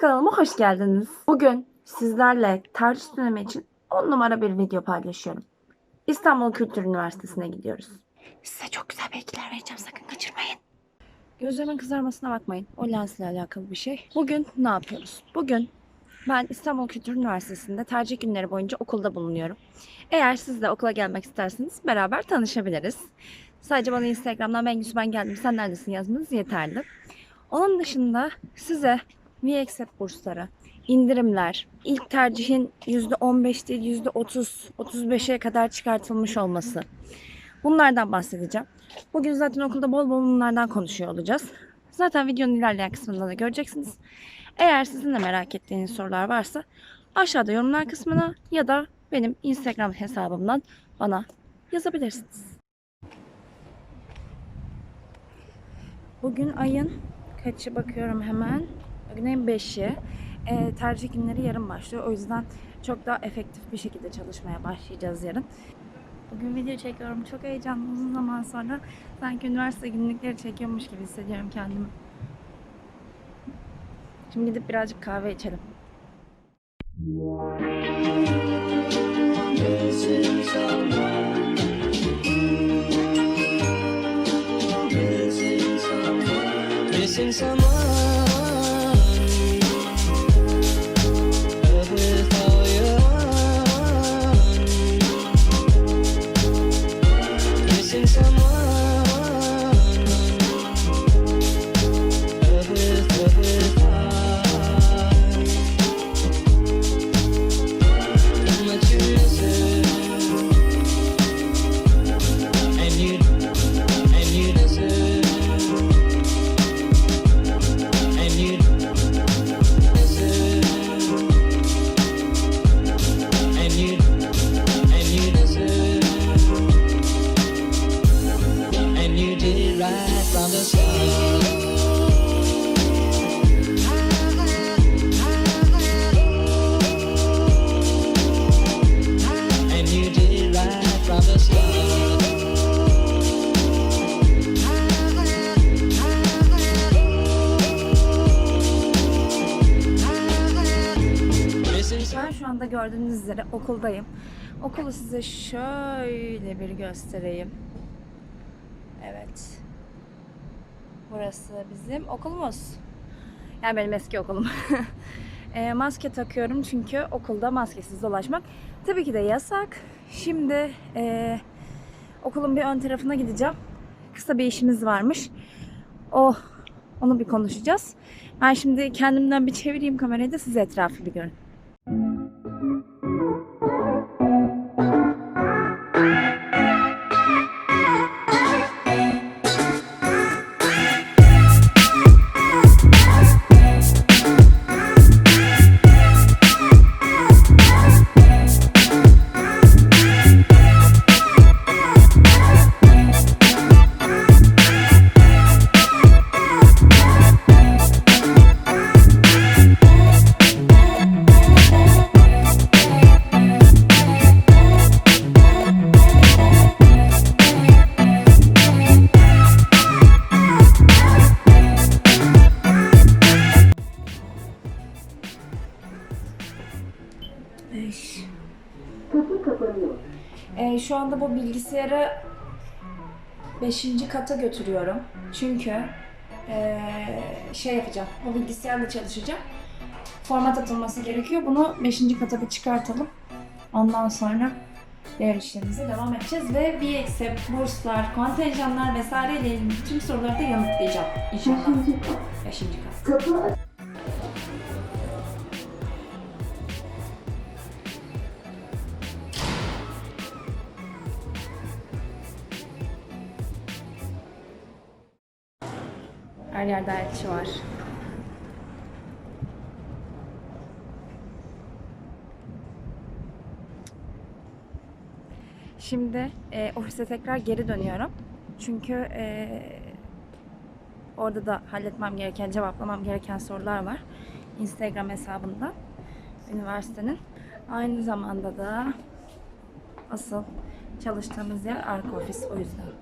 kanalıma hoş geldiniz. Bugün sizlerle tercih dönemi için 10 numara bir video paylaşıyorum. İstanbul Kültür Üniversitesi'ne gidiyoruz. Size çok güzel bilgiler vereceğim sakın kaçırmayın. Gözlerimin kızarmasına bakmayın. O lensle alakalı bir şey. Bugün ne yapıyoruz? Bugün ben İstanbul Kültür Üniversitesi'nde tercih günleri boyunca okulda bulunuyorum. Eğer siz de okula gelmek isterseniz beraber tanışabiliriz. Sadece bana Instagram'dan Bengüsü ben geldim sen neredesin yazmanız yeterli. Onun dışında size VXEP bursları, indirimler, ilk tercihin %15 değil %30, 35'e kadar çıkartılmış olması. Bunlardan bahsedeceğim. Bugün zaten okulda bol bol bunlardan konuşuyor olacağız. Zaten videonun ilerleyen kısmında da göreceksiniz. Eğer sizin de merak ettiğiniz sorular varsa aşağıda yorumlar kısmına ya da benim Instagram hesabımdan bana yazabilirsiniz. Bugün ayın kaçı bakıyorum hemen. Bugün ayın 5'i. Ee, tercih günleri yarın başlıyor. O yüzden çok daha efektif bir şekilde çalışmaya başlayacağız yarın. Bugün video çekiyorum. Çok heyecanlı uzun zaman sonra. Sanki üniversite günlükleri çekiyormuş gibi hissediyorum kendimi. Şimdi gidip birazcık kahve içelim. Anda gördüğünüz üzere okuldayım. Okulu size şöyle bir göstereyim. Evet. Burası bizim okulumuz. Yani benim eski okulum. E, maske takıyorum çünkü okulda maskesiz dolaşmak tabii ki de yasak. Şimdi e, okulun bir ön tarafına gideceğim. Kısa bir işimiz varmış. Oh, onu bir konuşacağız. Ben şimdi kendimden bir çevireyim kamerayı da size etrafı bir görün. you. Bilgisayarı 5. kata götürüyorum. Çünkü ee, şey yapacağım. Bu bilgisayarla çalışacağım. Format atılması gerekiyor. Bunu 5. kata bir çıkartalım. Ondan sonra diğer işlerimize devam edeceğiz ve VX'e burslar, kontenjanlar vesaire ile ilgili tüm soruları da yanıtlayacağım inşallah. 5. kat. Her yerde elçi var. Şimdi e, ofise tekrar geri dönüyorum. Çünkü e, orada da halletmem gereken, cevaplamam gereken sorular var. Instagram hesabında üniversitenin. Aynı zamanda da asıl çalıştığımız yer arka ofis o yüzden.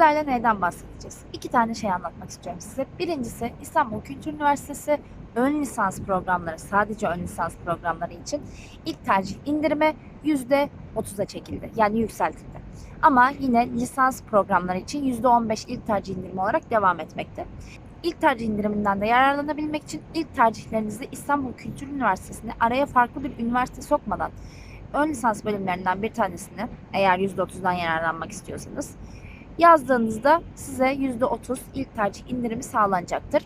Sizlerle neyden bahsedeceğiz? İki tane şey anlatmak istiyorum size. Birincisi İstanbul Kültür Üniversitesi ön lisans programları, sadece ön lisans programları için ilk tercih indirimi %30'a çekildi. Yani yükseltildi. Ama yine lisans programları için %15 ilk tercih indirimi olarak devam etmekte. İlk tercih indiriminden de yararlanabilmek için ilk tercihlerinizi İstanbul Kültür Üniversitesi'ne araya farklı bir üniversite sokmadan ön lisans bölümlerinden bir tanesini eğer %30'dan yararlanmak istiyorsanız yazdığınızda size %30 ilk tercih indirimi sağlanacaktır.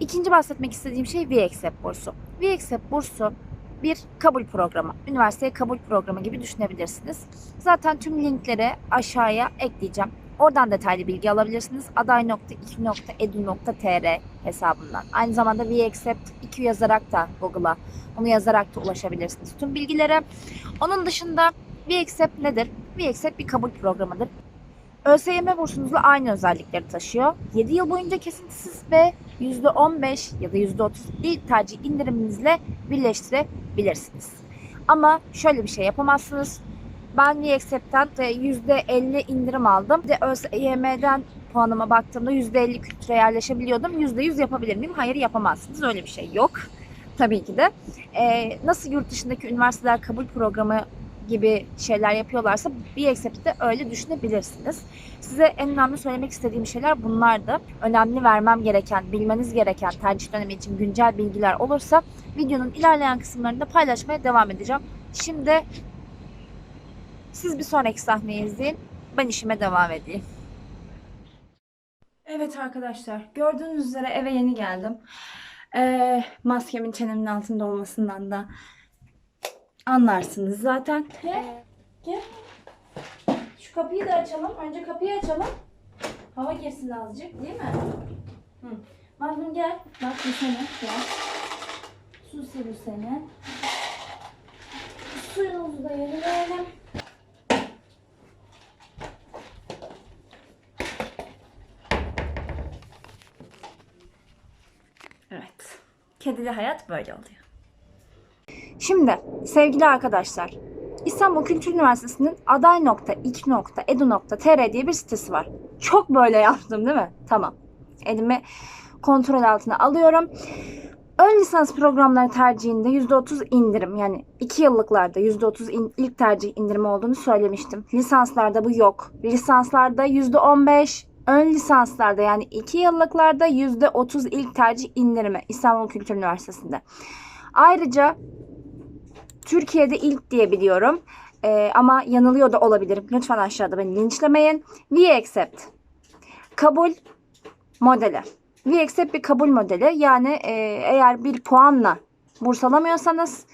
İkinci bahsetmek istediğim şey VXEP bursu. VXEP bursu bir kabul programı. Üniversiteye kabul programı gibi düşünebilirsiniz. Zaten tüm linkleri aşağıya ekleyeceğim. Oradan detaylı bilgi alabilirsiniz. aday.2.edu.tr hesabından. Aynı zamanda VXEP 2 yazarak da Google'a onu yazarak da ulaşabilirsiniz tüm bilgilere. Onun dışında VXEP nedir? VXEP bir kabul programıdır. ÖSYM bursunuzla aynı özellikleri taşıyor. 7 yıl boyunca kesintisiz ve %15 ya da %30 ilk tercih indiriminizle birleştirebilirsiniz. Ama şöyle bir şey yapamazsınız. Ben VXEP'ten de %50 indirim aldım. Bir de ÖSYM'den puanıma baktığımda %50 kültüre yerleşebiliyordum. %100 yapabilir miyim? Hayır yapamazsınız. Öyle bir şey yok. Tabii ki de. Ee, nasıl yurt dışındaki üniversiteler kabul programı gibi şeyler yapıyorlarsa BXEP'te de öyle düşünebilirsiniz. Size en önemli söylemek istediğim şeyler bunlardı. Önemli vermem gereken, bilmeniz gereken tercih dönemi için güncel bilgiler olursa videonun ilerleyen kısımlarında paylaşmaya devam edeceğim. Şimdi siz bir sonraki sahneyi izleyin. Ben işime devam edeyim. Evet arkadaşlar gördüğünüz üzere eve yeni geldim. Ee, maskemin çenemin altında olmasından da anlarsınız zaten. Gel. Gel. Şu kapıyı da açalım. Önce kapıyı açalım. Hava girsin azıcık değil mi? Hı. Mazlum gel. Bak bu seni. Gel. Susi bu seni. Suyumuzu da yenileyelim. Evet. Kedili hayat böyle oluyor. Şimdi sevgili arkadaşlar, İstanbul Kültür Üniversitesi'nin aday.ik.edu.tr diye bir sitesi var. Çok böyle yaptım değil mi? Tamam. Elimi kontrol altına alıyorum. Ön lisans programları tercihinde %30 indirim yani 2 yıllıklarda %30 in- ilk tercih indirimi olduğunu söylemiştim. Lisanslarda bu yok. Lisanslarda %15, ön lisanslarda yani 2 yıllıklarda %30 ilk tercih indirimi İstanbul Kültür Üniversitesi'nde. Ayrıca Türkiye'de ilk diye biliyorum. Ee, ama yanılıyor da olabilirim. Lütfen aşağıda beni linçlemeyin. We accept. Kabul modeli. We accept bir kabul modeli. Yani e, eğer bir puanla burs alamıyorsanız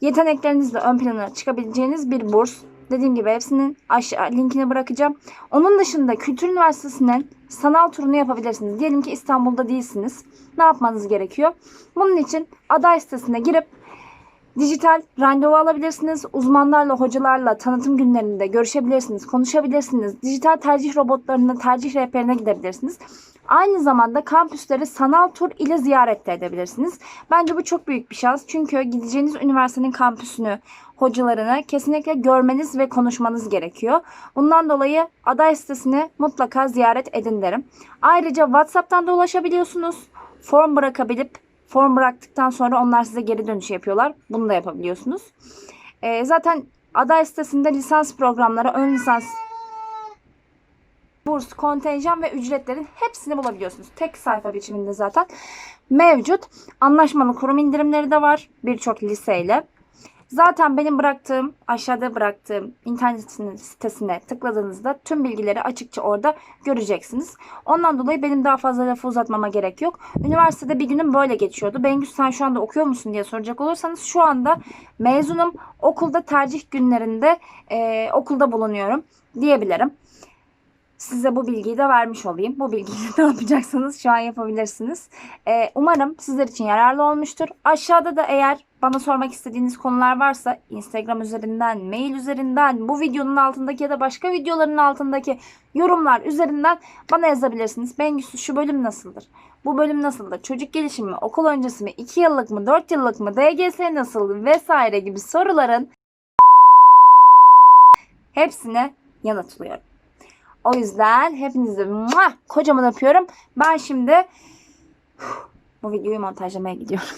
yeteneklerinizle ön plana çıkabileceğiniz bir burs. Dediğim gibi hepsinin aşağı linkini bırakacağım. Onun dışında Kültür Üniversitesi'nin sanal turunu yapabilirsiniz. Diyelim ki İstanbul'da değilsiniz. Ne yapmanız gerekiyor? Bunun için aday sitesine girip Dijital randevu alabilirsiniz. Uzmanlarla, hocalarla tanıtım günlerinde görüşebilirsiniz, konuşabilirsiniz. Dijital tercih robotlarının tercih rehberine gidebilirsiniz. Aynı zamanda kampüsleri sanal tur ile ziyaret de edebilirsiniz. Bence bu çok büyük bir şans. Çünkü gideceğiniz üniversitenin kampüsünü, hocalarını kesinlikle görmeniz ve konuşmanız gerekiyor. Bundan dolayı aday sitesini mutlaka ziyaret edin derim. Ayrıca WhatsApp'tan da ulaşabiliyorsunuz. Form bırakabilip Form bıraktıktan sonra onlar size geri dönüş yapıyorlar. Bunu da yapabiliyorsunuz. Ee, zaten aday sitesinde lisans programları, ön lisans burs, kontenjan ve ücretlerin hepsini bulabiliyorsunuz. Tek sayfa biçiminde zaten mevcut. Anlaşmalı kurum indirimleri de var birçok liseyle. Zaten benim bıraktığım, aşağıda bıraktığım internet sitesine tıkladığınızda tüm bilgileri açıkça orada göreceksiniz. Ondan dolayı benim daha fazla lafı uzatmama gerek yok. Üniversitede bir günüm böyle geçiyordu. Bengüs sen şu anda okuyor musun diye soracak olursanız şu anda mezunum. Okulda tercih günlerinde e, okulda bulunuyorum diyebilirim. Size bu bilgiyi de vermiş olayım. Bu bilgiyi ne yapacaksanız şu an yapabilirsiniz. Ee, umarım sizler için yararlı olmuştur. Aşağıda da eğer bana sormak istediğiniz konular varsa Instagram üzerinden, mail üzerinden, bu videonun altındaki ya da başka videoların altındaki yorumlar üzerinden bana yazabilirsiniz. Bengüsü şu bölüm nasıldır? Bu bölüm nasıldır? Çocuk gelişimi mi? Okul öncesi mi? 2 yıllık mı? 4 yıllık mı? DGS nasıl? Vesaire gibi soruların hepsine yanıtlıyorum. O yüzden hepinizi kocaman öpüyorum. Ben şimdi bu videoyu montajlamaya gidiyorum.